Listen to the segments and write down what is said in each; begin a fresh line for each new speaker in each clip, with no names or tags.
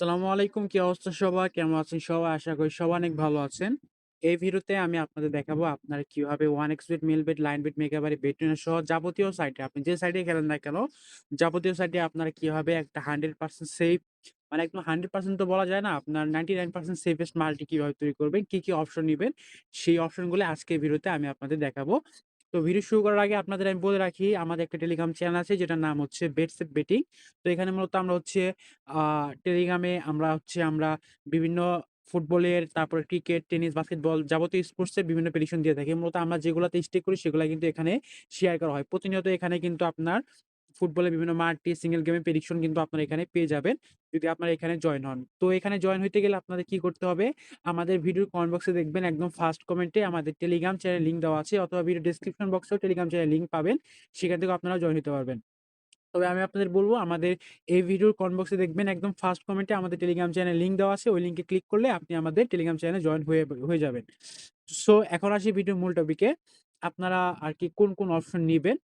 আসসালামু আলাইকুম। কি অবস্থা সবার? কেমন আছেন সবাই? আশা করি সবাই অনেক ভালো আছেন। এই ভিডিওতে আমি আপনাদের দেখাবো আপনারা কীভাবে 1xBet, লাইন লাইনবেট, মেগাবারি, বেটুইনার সহ যাবতীয় সাইটে আপনি যে সাইটেই খেলেন না কেন, যাবতীয় সাইটে আপনারা কীভাবে একটা 100% সেফ মানে একদম 100% তো বলা যায় না। আপনার 99% সেফেস্ট মাল্টি কীভাবে তৈরি করবেন, কি, কি অপশন নেবেন সেই অপশনগুলো আজকের ভিডিওতে আমি আপনাদের দেখাবো। তো ভিডিও শুরু করার আগে আপনাদের আমি বলে রাখি আমাদের একটা টেলিগ্রাম চ্যানেল আছে যেটার নাম হচ্ছে বেটসেট বেটিং। তো এখানে মূলত আমরা হচ্ছে টেলিগ্রামে আমরা হচ্ছে আমরা বিভিন্ন ফুটবলের, তারপরে ক্রিকেট, টেনিস, বাস্কেটবল যাবতীয় স্পোর্টসের বিভিন্ন প্রেডিকশন দিয়ে থাকি। মূলত আমরা যেগুলোতে স্টেক করি সেগুলো কিন্তু এখানে শেয়ার করা হয়। প্রতিনিয়ত এখানে কিন্তু আপনার ফুটবলের বিভিন্ন মাল্টি, সিঙ্গেল গেমের প্রেডিকশন কিন্তু আপনারা এখানে পেয়ে যাবেন, যদি আপনারা এখানে জয়েন হন। তো এখানে জয়েন হইতে গেলে আপনাদের কি করতে হবে? আমাদের ভিডিওর কমেন্ট বক্সে দেখবেন একদম ফার্স্ট কমেন্টে আমাদের টেলিগ্রাম চ্যানেল লিঙ্ক দেওয়া আছে অথবা ভিডিও ডেসক্রিপশন বক্সেও টেলিগ্রাম চ্যানেল লিঙ্ক পাবেন। সেখান থেকেও আপনারা জয়েন হতে পারবেন। তবে আমি আপনাদের বলব আমাদের এই ভিডিওর কমেন্ট বক্সে দেখবেন একদম ফার্স্ট কমেন্টে আমাদের টেলিগ্রাম চ্যানেলের লিঙ্ক দেওয়া আছে। ওই লিঙ্কে ক্লিক করলে আপনি আমাদের টেলিগ্রাম চ্যানেলে জয়েন হয়ে হয়ে যাবেন। সো এখন আসি ভিডিওর মূল টপিকে। আপনারা আর কি কোন, কোন অপশন নিবেন?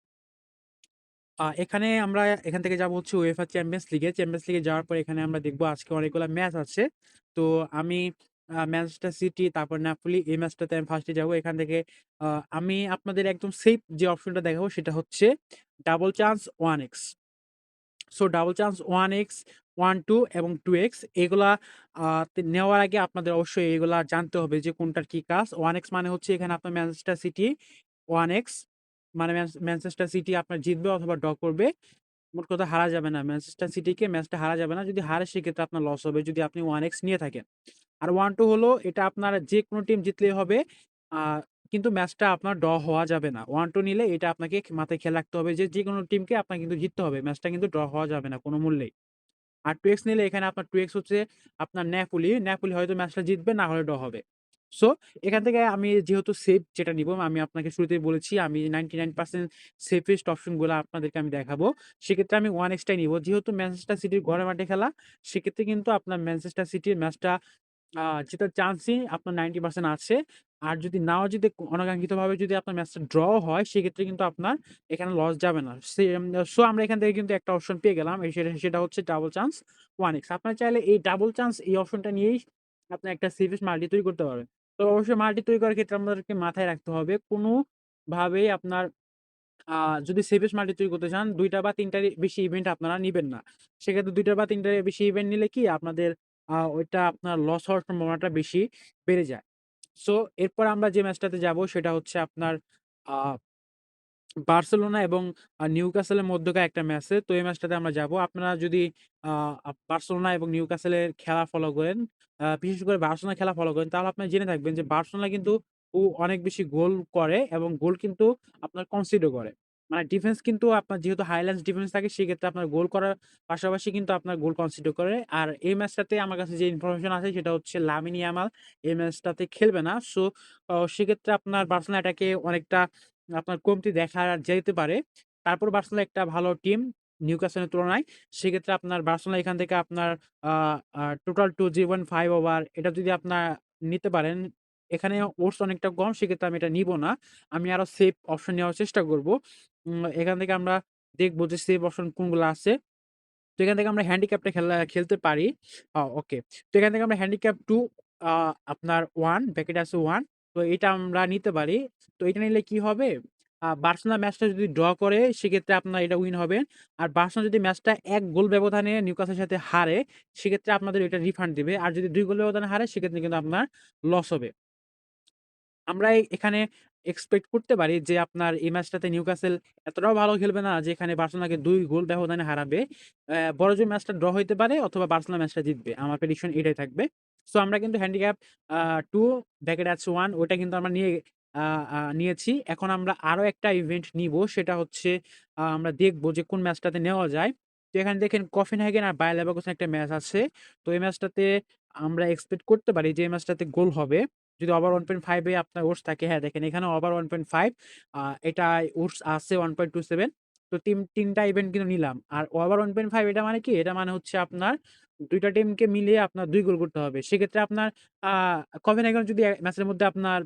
এখানে আমরা এখান থেকে যাব হচ্ছে UEFA চ্যাম্পিয়ন্স লিগে। চ্যাম্পিয়ন্স লিগে যাওয়ার পর এখানে আমরা দেখব আজকে অনেকগুলা ম্যাচ আছে। তো আমি ম্যানচেস্টার সিটি তারপর নাপোলি এই ম্যাচটাতে আমি ফার্স্টে যাব। এখান থেকে আমি আপনাদের একদম সেফ যে অপশনটা দেখাবো সেটা হচ্ছে double chance one x so double chance 1x, 1-2 এবং টু এক্স এগুলা নেওয়ার আগে আপনাদের অবশ্যই এগুলা জানতে হবে যে কোনটার কি কাজ। ওয়ান এক্স মানে হচ্ছে এখানে আপনার ম্যানচেস্টার সিটি 1x মানে ম্যানচেস্টার সিটি আপনার জিতবে অথবা ড্র করবে। মোট কথা হারা যাবে না। ম্যানচেস্টার সিটিকে ম্যাচটা হারা যাবে না। যদি হারে সেক্ষেত্রে আপনার লস হবে যদি আপনি ওয়ান এক্স নিয়ে থাকেন। আর 1-2 হলো এটা আপনার যেকোনো টিম জিতলেই হবে। কিন্তু ম্যাচটা আপনার ড্র হওয়া যাবে না। 1-2 নিলে এটা আপনাকে মাথায় খেয়াল রাখতে হবে যে যেকোনো টিমকে আপনার কিন্তু জিততে হবে। ম্যাচটা কিন্তু ড্র হওয়া যাবে না, কোনো মূল্যেই। আর টু এক্স নিলে এখানে আপনার টু এক্স হচ্ছে আপনার নেপোলি। নেপোলি হয়তো ম্যাচটা জিতবে, না হলে ড্র হবে। সো, এখান থেকে আমি যেহেতু সেফ যেটা নিবো, আমি আপনাকে শুরুতেই বলেছি, আমি 99% সেফেস্ট অপশনগুলা আপনাদেরকে আমি দেখাবো। সেক্ষেত্রে আমি 1x টাই নিবো। যেহেতু ম্যানচেস্টার সিটির ঘরের মাঠে খেলা, সেক্ষেত্রে কিন্তু আপনার ম্যানচেস্টার সিটির ম্যাচটা জেতার চান্সই আপনার 90% আছে। আর যদি নাও যদি অনাকাঙ্ক্ষিতভাবে যদি আপনার ম্যাচটা ড্র হয়, সেক্ষেত্রে কিন্তু আপনার এখানে লস যাবে না। সো আমরা এখান থেকে কিন্তু একটা অপশন পেয়ে গেলাম। সেটা সেটা হচ্ছে ডাবল চান্স ওয়ান এক্স আপনার চাইলে এই ডাবল চান্স এই অপশনটা নিয়েই আপনি একটা সেফেস্ট মাল্টি তৈরি করতে পারবেন। তো অবশ্যই মাল্টি তৈরি করার ক্ষেত্রে আমাদেরকে মাথায় রাখতে হবে কোনোভাবেই আপনার যদি সেভেস মাল্টি তৈরি করতে চান, দুইটা বা তিনটার বেশি ইভেন্ট আপনারা নেবেন না। সেক্ষেত্রে দুইটা বা তিনটার বেশি ইভেন্ট নিলে কি আপনাদের ওইটা আপনার লস হওয়ার সম্ভাবনাটা বেশি বেড়ে যায়। সো এরপর আমরা যে ম্যাচটাতে যাব সেটা হচ্ছে আপনার বার্সেলোনা এবং নিউক্যাসলের মধ্যকার একটা ম্যাচে। তো এই ম্যাচটাতে আমরা যাব। আপনারা যদি বার্সেলোনা এবং নিউক্যাসলের খেলা ফলো করেন, বিশেষ করে বার্সেলোনা খেলা ফলো করেন তাহলে আপনারা জেনে থাকবেন যে বার্সেলোনা কিন্তু ও অনেক বেশি গোল করে এবং গোল কিন্তু আপনার কনসিডও করে। মানে ডিফেন্স কিন্তু আপনার যেহেতু হাইল্যান্ডস ডিফেন্স থাকে সেক্ষেত্রে আপনার গোল করার পাশাপাশি কিন্তু আপনার গোল কনসিডও করে। আর এই ম্যাচটাতে আমার কাছে যে ইনফরমেশন আছে সেটা হচ্ছে লামিন ইয়ামাল এই ম্যাচটাতে খেলবে না। সো সেক্ষেত্রে আপনার বার্সেলোনা এটাকে অনেকটা আপনার কমতি দেখা যেতে পারে। তারপর বার্সেলোনা একটা ভালো টিম নিউক্যাসলের তুলনায়। সেক্ষেত্রে আপনার বার্সেলোনা এখান থেকে আপনার টোটাল টু জি ওয়ান ফাইভ ওভার এটা যদি আপনার নিতে পারেন, এখানে ওডস অনেকটা কম সেক্ষেত্রে আমি এটা নিবো না। আমি আরও সেফ অপশন নেওয়ার চেষ্টা করব। এখান থেকে আমরা দেখব যে সেফ অপশন কোনগুলো আছে। তো এখান থেকে আমরা হ্যান্ডিক্যাপটা খেলা খেলতে পারি। ওকে। তো এখান থেকে আমরা হ্যান্ডিক্যাপ 2 আ আপনার ওয়ান ব্যাকেট আছে 1 তো এটা আমরা নিতে পারি। তো এটা নিলে কি হবে? বার্সেলোনা ম্যাচটা যদি ড্র করে, সেক্ষেত্রে আপনার এটা উইন হবে। আর বার্সেলোনা যদি ম্যাচটা এক গোল ব্যবধানে নিউকাসের সাথে হারে, সেক্ষেত্রে আপনাদের এটা রিফান্ড দিবে। আর যদি দুই গোল ব্যবধানে হারে, সেক্ষেত্রে কিন্তু আপনার লস হবে। আমরা এখানে এক্সপেক্ট করতে পারি যে আপনার এই ম্যাচটাতে নিউক্যাসল এতটাও ভালো খেলবে না যে এখানে বার্সেলোনাকে দুই গোল ব্যবধানে হারাবে। বড় বড়জোর ম্যাচটা ড্র হইতে পারে অথবা বার্সেলোনা ম্যাচটা জিতবে। আমার প্রেডিকশন এটাই থাকবে। সো আমরা কিন্তু হ্যান্ডিক্যাপ টু 2 ব্র্যাকেটে আছে 1 ওইটা কিন্তু আমরা নিয়ে নিয়েছি। এখন আমরা আরও একটা ইভেন্ট নিবো সেটা হচ্ছে আমরা দেখব যে কোন ম্যাচটাতে নেওয়া যায়। তো এখানে দেখেন কোপেনহেগেন আর বায়ার লেভারকুসেন একটা ম্যাচ আছে। তো এই ম্যাচটাতে আমরা এক্সপেক্ট করতে পারি যে এই ম্যাচটাতে গোল হবে। যদি ওভার ওয়ান পয়েন্ট ফাইভে আপনার ওডস থাকে হ্যাঁ, দেখেন এখানে ওভার 1.5 আ এটায় ওডস আছে 1.27 তো তিন ৩ টা ইভেন্ট কিন্তু নিলাম। আর ওভার 1.5 এটা মানে কি? এটা মানে হচ্ছে আপনার দুইটা টিমকে মিলিয়ে আপনার দুই গোল করতে হবে। সেক্ষেত্রে আপনার কোপেনহেগেন যদি ম্যাচের মধ্যে আপনার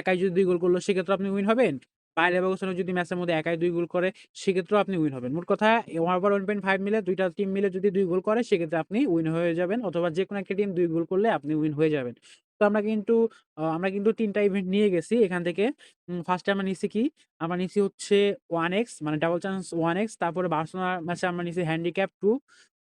একাই যদি দুই গোল করল সেক্ষেত্রে আপনি উইন হবেন। বায়ার লেভারকুসেনও যদি ম্যাচের মধ্যে একাই দুই গোল করে, সেক্ষেত্রেও আপনি উইন হবেন। মোট কথা ওভার 1.5 মিলে দুইটা টিম মিলে যদি দুই গোল করে, সেক্ষেত্রে আপনি উইন হয়ে যাবেন অথবা যেকোনো একটা টিম ২ গোল করলে আপনি উইন হয়ে যাবেন। তো আমরা কিন্তু, আ আমরা কিন্তু তিনটা ইভেন্ট নিয়ে গেছি এখান থেকে। ফার্স্টে আমরা নিছি কি? আমরা নিছি হচ্ছে ওয়ান এক্স মানে ডাবল চান্স 1x তারপরে বার্সেলোনার ম্যাচে আমরা নিছি হ্যান্ডিক্যাপ টু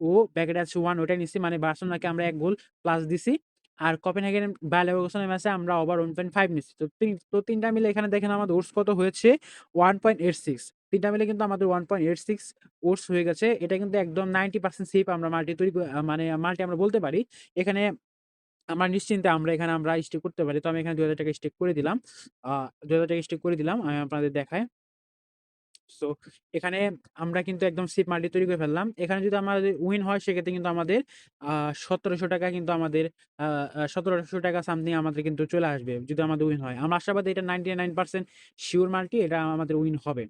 ও ব্র্যাকেটে আছে 1 ওটাই নিছি মানে বার্সেলোনাকে আমরা এক গোল প্লাস দিছি। আর কোপেনহেগেন বায়ার লেভারকুসেনের ম্যাচে আমরা ওভার 1.5 নিছি। তো তিন, তো তিনটা মিলে এখানে দেখেন আমাদের ওডস কত হয়েছে ওয়ান পয়েন্ট এইট সিক্স তিনটা মিলে কিন্তু আমাদের 1.86 ওডস হয়ে গেছে। এটা কিন্তু একদম 90% সেফ আমরা মাল্টি তৈরি মানে মাল্টি আমরা বলতে পারি। এখানে আমরা নিশ্চিন্তে আমরা এখানে আমরা স্টেক করতে পারি। তো আমি এখানে ৳২,০০০ স্টেক করে দিলাম। আ ৳২,০০০ স্টেক করে দিলাম। আমি আপনাদের দেখাই। সো এখানে আমরা কিন্তু একদম সেফ মাল্টি তৈরি করে ফেললাম। এখানে যদি আমাদের উইন হয় সেক্ষেত্রে কিন্তু আমাদের সতেরোশো টাকা কিন্তু আমাদের আ ৳১৭০০ সামথিং আমাদের কিন্তু চলে আসবে যদি আমাদের উইন হয়। আমরা আশাবাদী এটা ninety nine percent sure multi এটা আমাদের উইন হবে।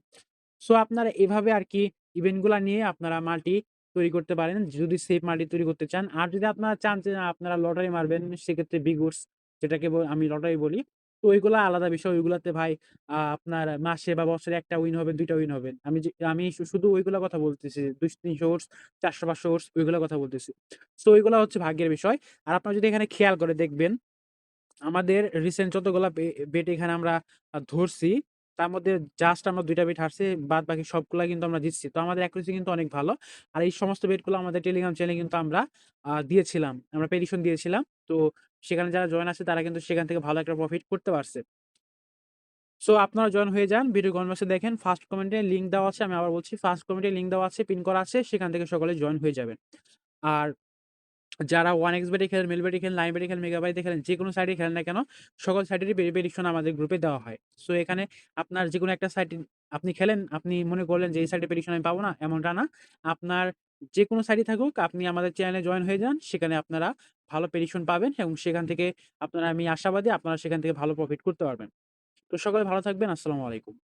সো আপনারা এভাবে আরকি ইভেন্টগুলা নিয়ে আপনারা মাল্টি তৈরি করতে পারেন যদি সেফ মাল্টি তৈরি করতে চান। আর যদি আপনারা চান যে আপনারা লটারি মারবেন সেক্ষেত্রে বিগ উডস যেটাকে আমি লটারি বলি। তো ওইগুলা আলাদা বিষয়। ওইগুলাতে ভাই আপনার মাসে বা বছরে একটা উইন হবে, দুইটা উইন হবে। আমি আমি শুধু ওইগুলার কথা বলতেছি। ২০০-৩০০ ওটস, ৪০০-৫০০ ওটস ওইগুলার কথা বলতেছি। সো ওইগুলা হচ্ছে ভাগ্যের বিষয়। আর আপনারা যদি এখানে খেয়াল করে দেখবেন, আমাদের রিসেন্ট যতগুলা বেট এখানে আমরা ধরছি তার মধ্যে জাস্ট আমরা ২ টা বেট হারছি। বাদ বাকি সবগুলা কিন্তু আমরা জিতছি। তো আমাদের অ্যাকুরেসি কিন্তু অনেক ভালো। আর এই সমস্ত বেটগুলো আমাদের টেলিগ্রাম চ্যানেলে কিন্তু আমরা দিয়েছিলাম। আমরা প্রেডিকশন দিয়েছিলাম। তো সেখানে যারা জয়েন আছে তারা কিন্তু সেখান থেকে ভালো একটা প্রফিট করতে পারছে। সো আপনারা জয়েন হয়ে যান। ভিডিও কমেন্ট দেখেন ফার্স্ট কমেন্টে লিঙ্ক দেওয়া আছে। আমি আবার বলছি ফার্স্ট কমেন্টে লিঙ্ক দেওয়া আছে, পিন করা আছে। সেখান থেকে সকলে জয়েন হয়ে যাবেন। আর যারা ওয়ান এক্স বেটে খেলেন, মেল বেটে খেলেন, লাইন বেটে খেলেন, মেগা বারিতে খেলেন, যেকোনো সাইটে খেলেন না কেন, সকল সাইটেরই পে প্রেডিকশন আমাদের গ্রুপে দেওয়া হয়। সো এখানে আপনার যেকোনো একটা সাইটে আপনি খেলেন, আপনি মনে করলেন যে এই সাইটে প্রেডিকশন আমি পাবো না, এমনটা না। আপনার যেকোনো সাইটই থাকুক আপনি আমাদের চ্যানেলে জয়েন হয়ে যান। সেখানে আপনারা ভালো প্রেডিকশন পাবেন এবং সেখান থেকে আপনারা আমি আশাবাদী আপনারা সেখান থেকে ভালো প্রফিট করতে পারবেন। তো সকলে ভালো থাকবেন। আসসালামু আলাইকুম।